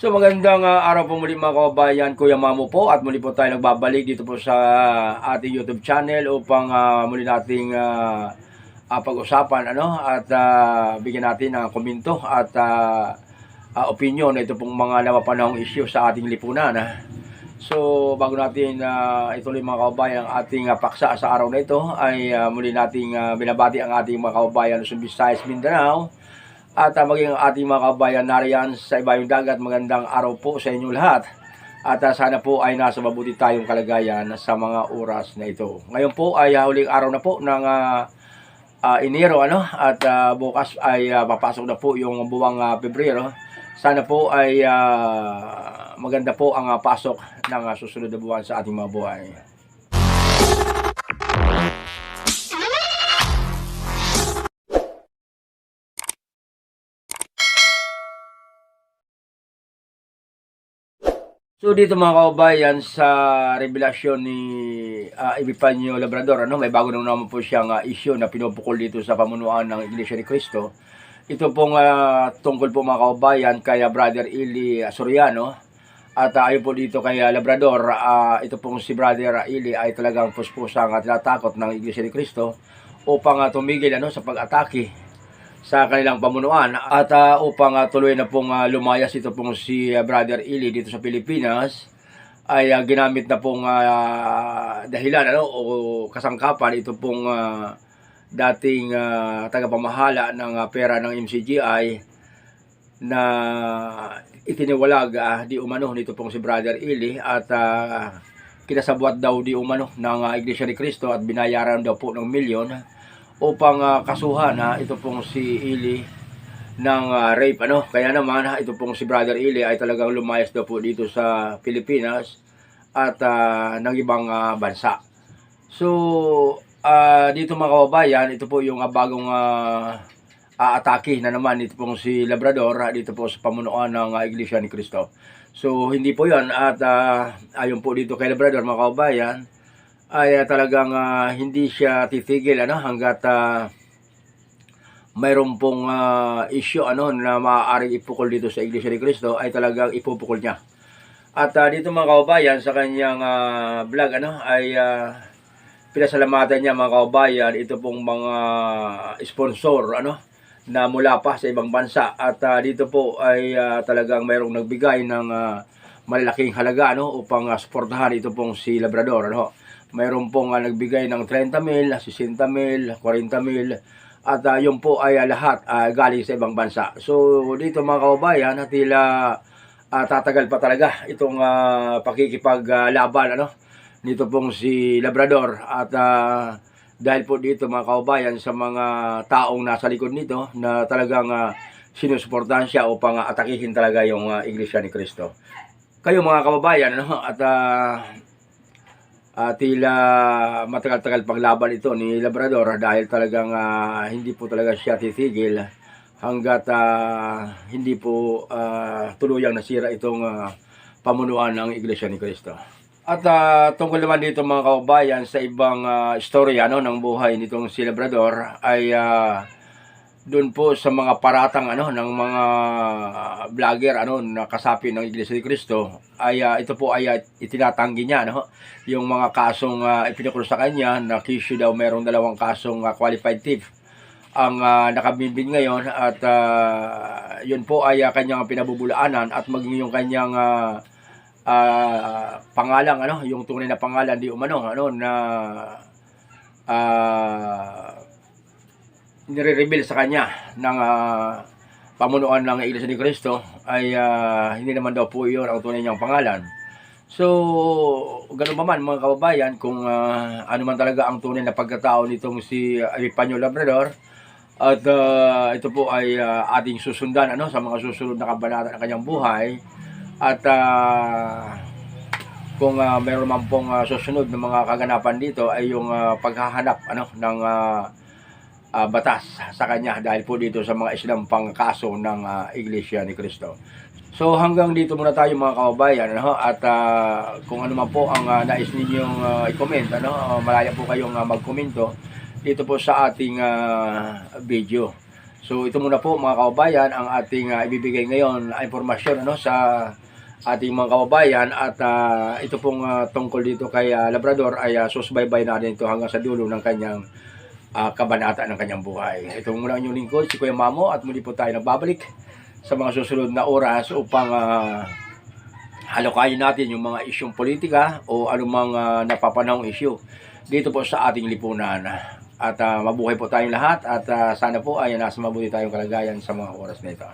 So magandang ah, araw po muli mga kababayan, Kuya Mamo po. At muli po tayo nagbabalik dito po sa ating YouTube channel upang ah, muli nating ah, ah, pag-usapan ano? At ah, bigyan natin ng komento at ah, ah, opinion na ito pong mga napapanahong issue sa ating lipunan. So bago natin ah, ituloy mga kababayan ang ating ah, paksa sa araw na ito ay ah, muli nating ah, binabati ang ating mga kababayan sa Visayas, Mindanao at uh, maging ating mga kabayan nariyan sa ibayong dagat, magandang araw po sa inyo lahat. At uh, sana po ay nasa mabuti tayong kalagayan sa mga oras na ito. Ngayon po ay uh, huling araw na po ng uh, uh, Enero ano at uh, bukas ay uh, papasok na po yung buwang uh, Pebrero. Sana po ay uh, maganda po ang uh, pasok ng uh, susunod na buwan sa ating mga buhay. So dito mga kababayan sa revelasyon ni uh, Epifanio Labrador ano may bago na naman po siyang ah, issue na pinupukol dito sa pamunuan ng Iglesia ni Cristo. Ito pong ah, tungkol po mga kababayan kay Brother Ili Soriano at uh, ayon po dito kay Labrador ah, ito pong si Brother Ili ay talagang puspusang at tinatakot ng Iglesia ni Cristo upang ah, tumigil ano sa pag-atake sa kanilang pamunuan. At ah, upang ah, tuloy na pong ah, lumayas ito pong si ah, Brother Ili dito sa Pilipinas ay ah, ginamit na pong ah, dahilan ano o kasangkapan ito pong ah, dating ah, tagapamahala ng ah, pera ng MCGI na itiniwalag ah, di umano nito pong si Brother Ili at ah, kinasabwat daw di umano ng ah, Iglesia ni Cristo at binayaran daw po ng milyon upang ah, kasuhan ha, ito pong si Ili ng ah, rape ano? Kaya naman ha, ito pong si brother Ili ay talagang lumayas daw po dito sa Pilipinas at ah, ng ibang ah, bansa. So ah, dito mga kababayan ito po yung ah, bagong ah, aatake na naman ito pong si Labrador dito po sa pamunuan ng ah, Iglesia ni Cristo. So hindi po yan at ah, ayon po dito kay Labrador mga kababayan ay ah, talagang ah, hindi siya titigil ano hangga't ah, mayroon pong ah, issue ano na maaaring ipukol dito sa Iglesia ni Cristo ay talagang ipupukol niya. At ah, dito mga kababayan sa kanyang ah, vlog ano ay ah, pinasalamatan niya mga kababayan ito pong mga sponsor ano na mula pa sa ibang bansa at ah, dito po ay ah, talagang mayroong nagbigay ng ah, malalaking halaga ano upang uh, suportahan ito pong si Labrador ano mayroon pong ah, nagbigay ng 30 mil, 60 mil, 40 mil at ah, yun po ay ah, lahat ah, galing sa ibang bansa. So dito mga kababayan, tila ah, tatagal pa talaga itong uh, pakikipaglaban ano nito pong si Labrador at ah, dahil po dito mga kababayan sa mga taong nasa likod nito na talagang uh, sinusuportahan siya upang ah, atakihin talaga yung ah, Iglesia ni Cristo. Kayo mga kababayan ano at ah, Ah, tila matagal-tagal paglaban ito ni Labrador dahil talagang ah, hindi po talaga siya titigil hanggat ah, hindi po ah, tuluyang nasira itong ah, pamunuan ng Iglesia ni Cristo. At ah, tungkol naman dito mga kababayan sa ibang ah, istorya no, ng buhay nitong si Labrador ay ah, doon po sa mga paratang ano ng mga vlogger ano na kasapi ng Iglesia ni Cristo ay ah, ito po ay ah, itinatanggi niya no yung mga kasong uh, ipinukul sa kanya na kisyo daw merong dalawang kasong ah, qualified thief ang uh, nakabimbing ngayon at ah, yun po ay ah, kanyang pinabubulaanan at maging yung kanyang ah, ah, pangalan ano yung tunay na pangalan di umano ano na ah nire-reveal sa kanya ng ah, pamunuan ng Iglesia ni Cristo ay ah, hindi naman daw po iyon ang tunay niyang pangalan. So, ganun pa man mga kababayan, kung ah, ano man talaga ang tunay na pagkatao nitong si Epifanio Labrador, at ah, ito po ay ah, ating susundan ano, sa mga susunod na kabanata ng kanyang buhay. At ah, kung ah, mayroon man pong ah, susunod na mga kaganapan dito ay yung ah, paghahanap ano, ng ah, ah, batas sa kanya dahil po dito sa mga islampang kaso ng ah, Iglesia ni Cristo. So hanggang dito muna tayo mga kababayan ano at ah, kung ano man po ang ah, nais ninyong ah, i-comment ano ah, malaya po kayong ah, magkomento dito po sa ating ah, video. So ito muna po mga kababayan ang ating ah, ibibigay ngayon na impormasyon ano sa ating mga kababayan at ah, ito pong ah, tungkol dito kay ah, Labrador ay uh, susbaybay natin ito hanggang sa dulo ng kanyang ah, kabanata ng kanyang buhay. Ito muna ang inyong lingkod, si Kuya Mamo at muli po tayo nagbabalik sa mga susunod na oras upang ah, halokayin natin yung mga isyong politika o anumang uh, napapanahong isyu dito po sa ating lipunan. At ah, mabuhay po tayong lahat at ah, sana po ay nasa mabuti tayong kalagayan sa mga oras na ito.